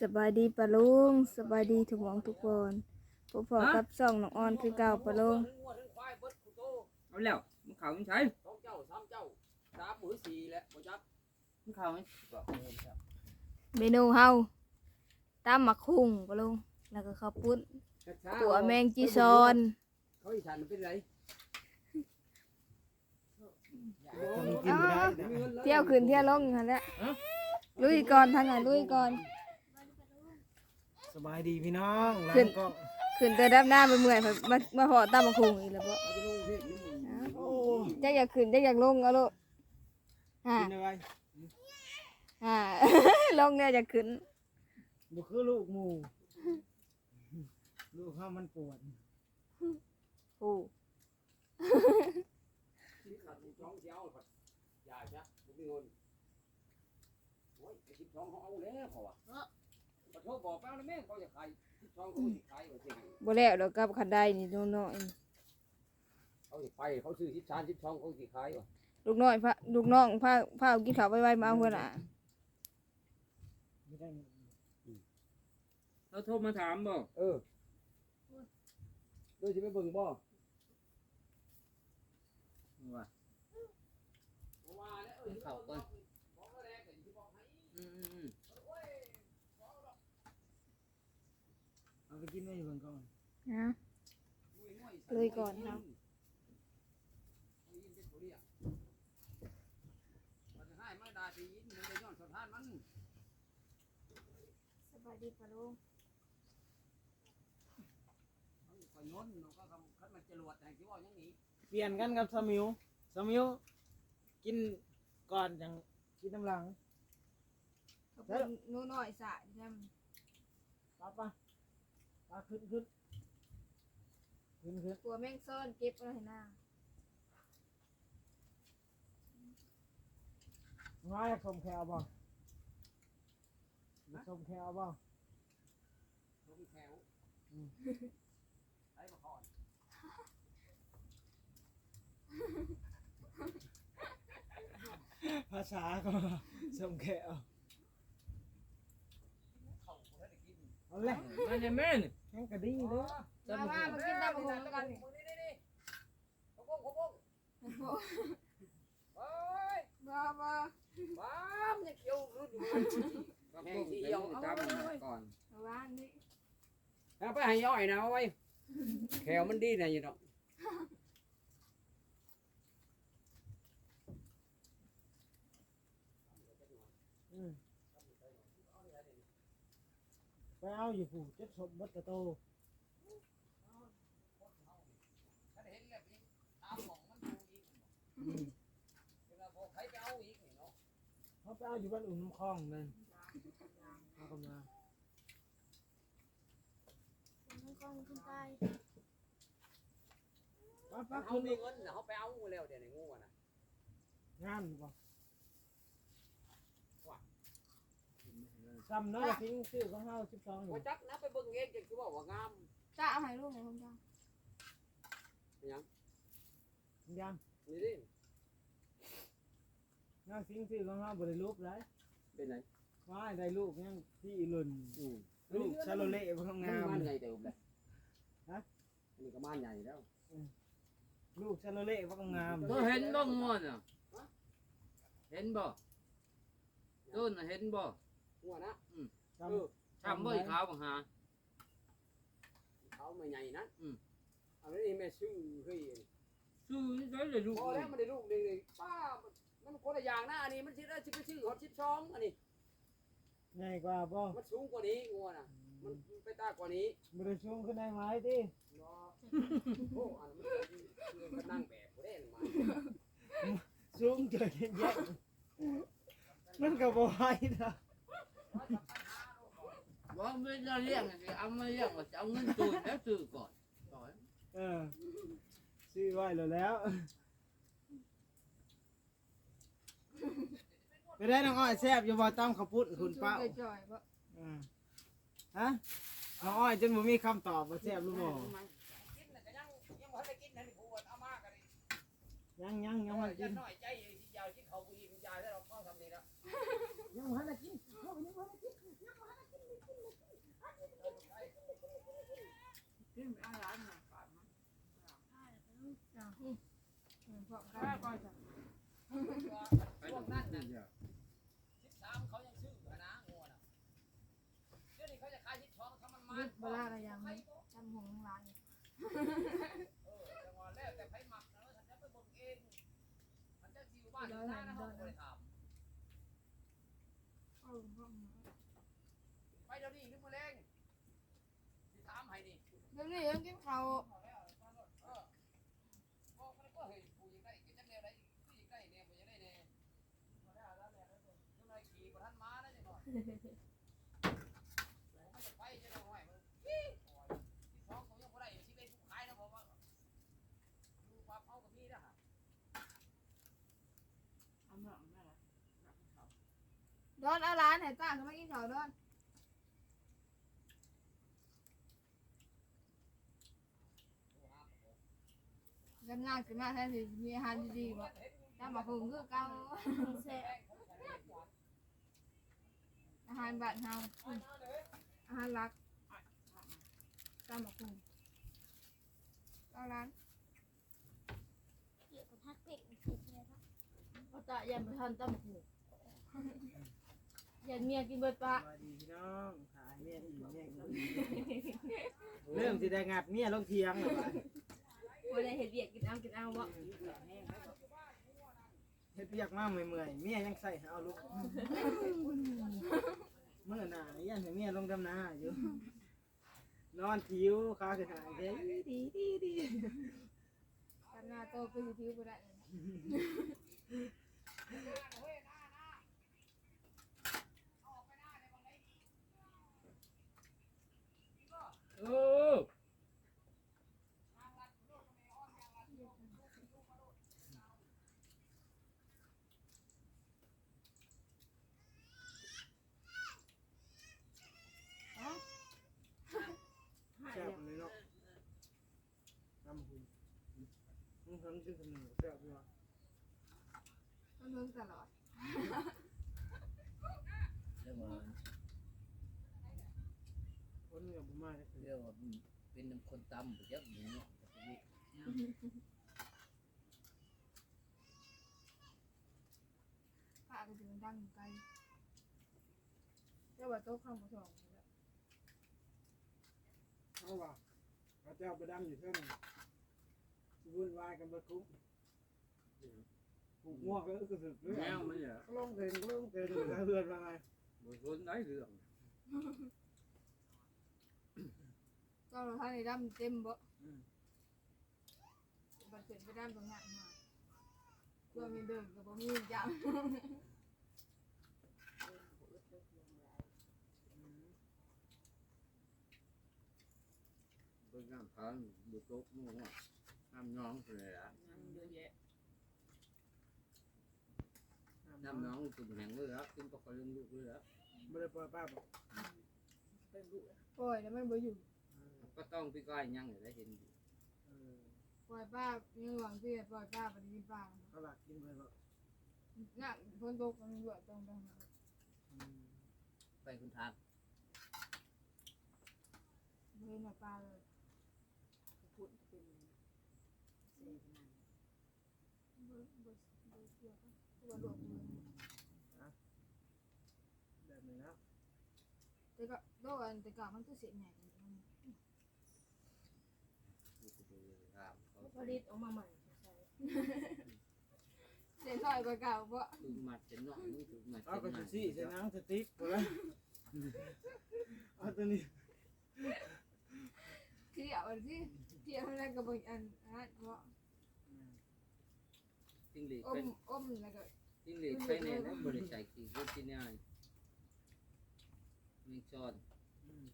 สบายดีปะลุงสบายดีทุกหมองทุกคนพบพอกับซ่องน้องออนคือเก่าปะลุงเอาแล้วมันเขาไม่ใช่สองเจ้าสามเจ้าสามมือสี่แหละบ่จักมันเขาไม่บอกเมนูเฮาตำหมักหุ่งปะลุงแล้วก็ข้าวปุ้นขัวแมงจีซอนเขาอีสานมันเป็นไรกินไม่ได้นะเที่ยวขึ้นเที่ยวลงหั่นแหละลุยก่อนทางไหนลุยก่อนส บายดีพี่น้องหลัขึ้นงก็ขึ้นเตอดับหน้าไปเมื่อยมามาพอตำหมักหุ่งอีกแล้วบ่เขาจะลงเพศนี่มึงโอ้จักอยากขึ้นจักอยากลงเอาลูกฮ่ากินอะไรฮ่า ลงเนี่ยจะขึ้นบุคือลูกหมูลูกข้าวมันปวดโอ้ที่ขาดสิบสองเจ้าผัดยาจ้ะบ่มีเงินโอ้ยสิบสองเขาเอาแล้วเขาอะขอ โทษบอกแป้วนะแม่เขาจะขายสิบสองเขาสิขายว่าสิบ่แล้วดอกกับขันได้นี่น้น้อยเขาสิไปเขาซื้อสิบสามสิบสองเขาสิขายว่ะลูกน้อยพาลูกน้องพาพาเอากินข้าวไว้ๆมาเอาเพิ่นอะไม่ได้เราโทรมาถามบอกเออโดยจะไปเบิ่งบ่ว่าว่าแล้วเออ เขาก่อน บอกแล้วแหละก็สิบอกให้ อืมอืมอืม เอา ไปกินไม่เบิ่งก่อนนะเลยก่อนครับมันให้มาด่าตียินมันจะย้อนสถานมันสบายดีปะลุงข่อยโน้นเราก็คัดมันจรวดแต่ที่ว่าอย่างนี้เปลี่ยนกันกับสมิวสมิวกินก่อนอย่างกินน้ำหลังขอบคุณหนูน้อยสะจำปะปะ ปะขึ้นขึ้นขึ้นขึ้นตัวแม่งซ่อนเก็บไว้ให้หน้าง่ายชมแควบ่ชมแควบ่ลงแถวอืมไอ้มาก่อนภาษาก็ชมแควเข้าคนได้กินเอาเลยนั่นยังแม่น แข่งกระดิ่งเลยมามามากินตำบักหุ่งกันนี่นี่นี่นี่ขบงขบงเฮ้ยมามาบ้ามยังเขียวรู้อยู่กับพวกเดียวตามก่อนเอาว่านนี่เอาไปให้ย่อยนะเอาไว้แขวมันดีนะอยู่เนาะ อืมไป เอาอยู่ผู้เจ็บศพบัตรโตถ้าเห็นแล้วพี่ตเขาไปเอาอยู่บ้านอุ่นน้ำคลองนั่นเอากำลังมันกอนขึ้นไปป้าถ้าป้าเขาคุณมีอีกเงินน่ะเขาไปเอาแล้วเดี๋ยวนี้งูอะนะงามหรือเปล่า จำเนาะทิ้งชื่อของเฮาสิบสองอยู่ว่าจักนะไปเบิ่งเองจังคือว่าว่างามจ้าเอาให้ลูกหน่อยคุณจ้าเป็นหยังยังนี่ดิงามทิ้งชื่อของเฮาบริรูปไรเป็นไรว่าได้ลูกยังที่อีหลุนอืมลูกชาโลเล่พงมันงามมันใหญ่เติบเลยฮะอันนี้ก็มันใหญ่แล้วลูกชาโลเล่พงงามตัวเห็นบ่งอนอะเห็นบ่ต้นน่ะเห็นบ่ หัวนะจเออทำบ่อีขาวบังหา เขาไม่ใหญ่นะอืม อันนี้แม่ชื่อเฮ้ยซื้อได้เลยลูกพอแล้วมันได้ลูกหนึงเลยป้ามันคนละอย่างนะอันนี้มันชื่อได้ชื่อชื่อฮอตชิปช่องอันนี้ำง่ายกว่าบ่มันสูงกว่านี้งัวน่ะ มันไปตากว่านี้บริชูงขึ้นได้ไหมดิเนาะโอ้อันนั้นมันมันนั่งแบบบ่ได้มาสูงเจอแยะมันก็บ่ไหวนะ บ่ไม่ได้เลี้ยงสิเอามาเลี้ยงว่าจะเอาเงินตูนแล้วซื้อก่อนต่อยเออซื้อไว้แล้วแล้วไปได้น้องอ้อยแซ่บอยู่บ่ตำข้าวปุ้นคุณป้าจ่อยๆบ่อ่าฮะน้องอ้อยจนบ่มีคำตอบว่าแซ่บหรือบ่กินน่ะก็ยังยังบ่ทันได้กินนะนี่ผู้ว่าเอามากันนี่ยังยังยังเอาไม่ไว้กิยันนน้อยใจสิยาวที่เขาบ่อิ่มยายแล้วเราเข้าทำนี่แล้วยังไม่ได้กินเขายังไม่ได้กินยังไม่ได้กิน ขึ้นไปเอาหารหนักปานพวกข้าก่อนนจ้ะไปตรงนั้นน่ะสิบสามเขายังซื้อขนาดงัวน่ะเดี๋ยวนี้เขาจะขายสิบสองถ้ามันมายึดบลาอะไรอย่างนี้จำหงร้านอยู่เออจังหวะแรกแต่ไผหมักนะฉันจะไปบ่งเองมันจะสิอยู่บ้านอยู่หน้านะเขาบ่ได้ถาม เอาพร้อม ไปเดี๋ยวนี้นึกมาแรงสิถามให้ นี่ยังกินข้าวดอนอยมันยี่โอ้ยที่สองเขายังบ่ได้สิได้ผู้ขานะบอาดูความเหน่อยแม่ละหนัการ้านไหนต้าเขาไมกินข้าวดอน นงานขึ้นมาแทนที่มีอาหารดีๆบ่ตามมาหุงคือเก่าแซ่บอาหารบ้านเฮาอืมอาหารหลักตามมาหุงเอาร้านเกี่ยวกับพักเป็ดผิดเลยครับเอาตะยันไปทันตามมาหุงยันเมียกินเบิดปะสวัสดีพี่น้องขายเมียอีเมียอีเริ่มสิได้งัดเมียลงเทียงเลยวะ บ่ได้เฮ็ดเวียกกินเอากินเอาบ่เฮ็ดเรียกมาเมื่อยๆเมียยังใส่เอาลูกเมื่อหน่ายันให้เมียลงดำนาอยู่ นอนผิวขาขึ้นหายเด้ดีดีดีกันหน้าโตไปสิผิวบ่ได้ เออ แซ่บเลยเนาะน้ำหู มึงทำจิ้มขนมแซ่บด้วยวะมันเบิ่งตลอดเรียกว่าคนเนี่ยบ่มาได้คือเรียกว่าเป็นคนตำบ่ยักหมูเนาะแต่ทีนี้พาก็สิมันดังอยู่ไกลแต่ว่าโต๊ะข้างบ่สองนี่แหละเอาว่ะพระเจ้าไประดำอยู่เท่านั้น วุ่นวายกันเบิดคุ้มผูกง่วงก็คือสึกเลยแมวมันเนี่ยก็ลงเต็งก็ลงเต็งอยู่แล้วเพื่อนว่าไงบ่สนได้เรื่องก็เราท่านในดำเต็มบ่บัดเสร็จไปดำตรงนั้นมาเพื่อมีเบิ่งก็บ่มีจังเบิ่งน้ำพังบ่ตกหมู่ว่า น้ำน้องพุ่นเลยล่ะงานเยอะแยะน้ำน้องตุ่มแห้งเลยละกินปลาคอยลงลูกเลยละไม่ได้ปล่อยป้าบอกเป็นลูกปล่อยแล้วมันบ่อยู่ก็ต้องพี่ก้อยยังอยู่ได้เห็นอยู่เออปล่อยป้ายังหวังที่จะปล่อยป้าไปกินป้าเขาหลักกินเลยบอกน่ะฝนตกมันรั่วตรงไปหาอืมไปคุณทางบ่เห็นว่าป้าเลย พูดเป็นเซฟนั่น บ่บ่บ่เกี่ยวกัน ตัวหลวงมือแบบนี้แล้วแต่ก็โดนแต่ก็มันคือเสียใหญ่กว่านี้ลูกก็ไปถามเขาผลิตออกมาใหม่ใช่เสียน้อยกว่าเก่าบ่คือมัดเป็นน้องนี่คือมัดเอากเป็ระจุซี่ใส่น้ำสติ๊กหมดแล้วเอาตัวนี้เที่ยวที่เที่ยวนั่นก็บ่อันอันบ่ จิ้งหรีดอเป็มนอมแล้วก็จิ้งหรีดไปเนี่ยนะบริษัทกี่คนที่นี่มีจอนอืม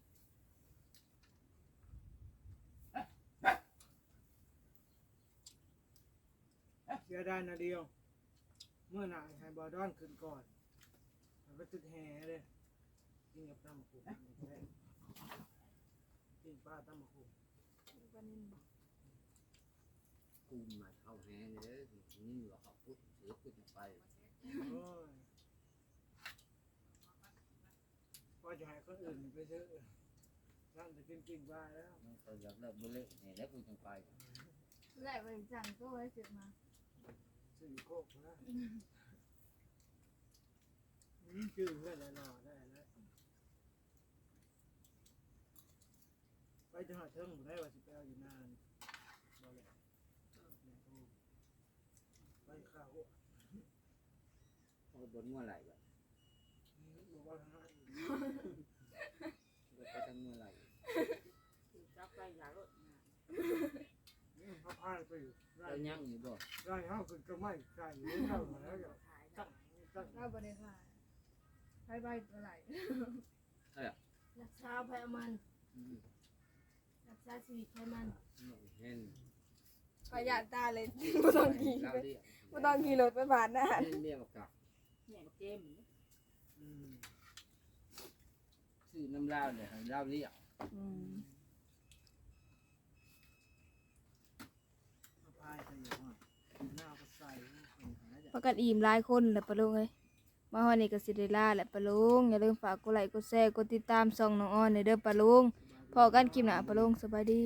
เสียดายนาเดียว เมื่อหน่ายให้บอดอนขึ้นก่อนมันก็ตึกแห่เลยกินกับตำมะขุ่นกินปลาตำมะขุ่นปลานิลกูมาเข้าแห้งเลย นี่ว่าเขาพูดเสือพูดไปโอ้ยพอจะให้คนอื่นไปซื้อนั่นจะกินกิ่งบ้าแล้วมันเขาอยากเลิกบุเล่เนี่ยแล้วกูจังไปแหละไปจังก็ไว้เสือมาสื่อโคกนะนี่คือเพื่อนหล่อได้แล้วไปจังหวัดเทิงผมได้ว่าสิไปเอาอยู่นานบ่เลยไป ข้าวเขาก็บนเมื่อไหร่แบบบอกว่าทางนั้นไปทางเมื่อไหร่คือจับไปอย่ารถนะนี่เขาพายไปอยู่ไร่แล้วยังอยู่บ่ไร่เขาคือก็ไม่ไก่เลี้ยงเข้ามาแล้วก็ขายได้ตั้งเราบริค่ะไปไปเท่าไหร่รักษาพยามันอืมรักษาชีวิตพยามันเห็น ประหยัดตาเลยไม่ต้องขี่เราไปเรียกไม่ต้องขี่รถไปผ่านหน้าเห็นเมียบอกกลับเนี่ยเกมนี่อืมชื่อน้ำลาวเนี่ยให้เราเรียกเขาพายไปอยู่ว่าหน้าก็ใส่คนหาจะประกันอิ่มหลายคนแหละปะลุงเอ้ยมาฮอดนี่ก็สิได้ลาแหละปะลุงอย่าลืมฝากกดไลค์กดแชร์กดติดตามช่องน้องอ้อนในเด้อปะลุงพอกันคลิปหน้าปะลุงสบายดี